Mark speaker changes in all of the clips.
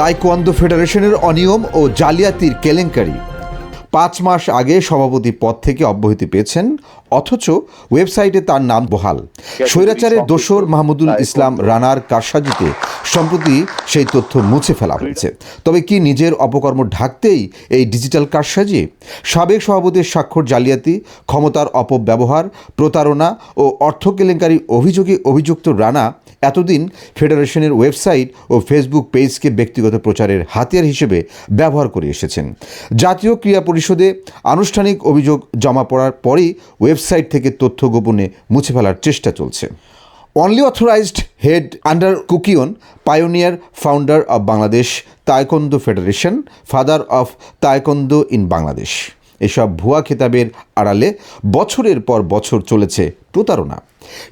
Speaker 1: Taekwondo ফেডারেশনের অনিয়ম ও জালিয়াতির কেলেঙ্কারি। পাঁচ মাস আগে সভাপতি পদ থেকে অব্যাহতি পেয়েছেন অথচ ওয়েবসাইটে তার নাম বহাল। স্বৈরাচারের দোসর মাহমুদুল ইসলাম রানার কারসাজিতে সম্প্রতি সেই তথ্য মুছে ফেলা হয়েছে। তবে কি নিজের অপকর্ম ঢাকতেই এই ডিজিটাল কারসাজি? সাবেক সভাপতির স্বাক্ষর জালিয়াতি ক্ষমতার অপব্যবহার প্রতারণা ও অর্থ কেলেঙ্কারি অভিযোগে অভিযুক্ত রানা এতদিন ফেডারেশনের ওয়েবসাইট ও ফেসবুক পেজকে ব্যক্তিগত প্রচারের হাতিয়ার হিসেবে ব্যবহার করে এসেছেন। জাতীয় ক্রীড়া পরিষদে আনুষ্ঠানিক অভিযোগ জমা পড়ার পরেই ওয়েবসাইট থেকে তথ্য গোপনে মুছে ফেলার চেষ্টা চলছে। Only authorized head under Kukkiwon pioneer founder of Bangladesh taekwondo federation father of taekwondo in Bangladesh এসব ভুয়া খেতাবের আড়ালে বছরের পর বছর চলেছে প্রতারণা।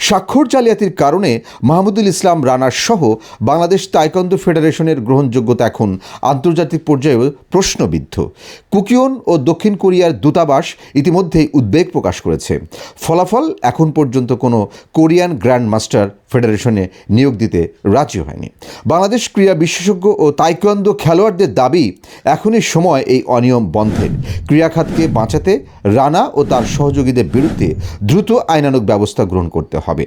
Speaker 1: স্বাক্ষর জালিয়াতির কারণে মাহমুদুল ইসলাম রানার সহ বাংলাদেশ তাইকন্দো ফেডারেশনের গ্রহণযোগ্যতা এখন আন্তর্জাতিক পর্যায়েও প্রশ্নবিদ্ধ। কুকিয়ন ও দক্ষিণ কোরিয়ার দূতাবাস ইতিমধ্যেই উদ্বেগ প্রকাশ করেছে। ফলাফল এখন পর্যন্ত কোনো কোরিয়ান গ্র্যান্ড মাস্টার ফেডারেশনে নিয়োগ দিতে রাজি হয়নি। বাংলাদেশ ক্রীড়া বিশেষজ্ঞ ও তাইকোয়ান্দো খেলোয়াড়দের দাবি, এখনই সময় এই অনিয়ম বন্ধের। ক্রীড়া খাতকে বাঁচাতে রানা ও তার সহযোগীদের বিরুদ্ধে দ্রুত আইনানুগ ব্যবস্থা গ্রহণ করতে হবে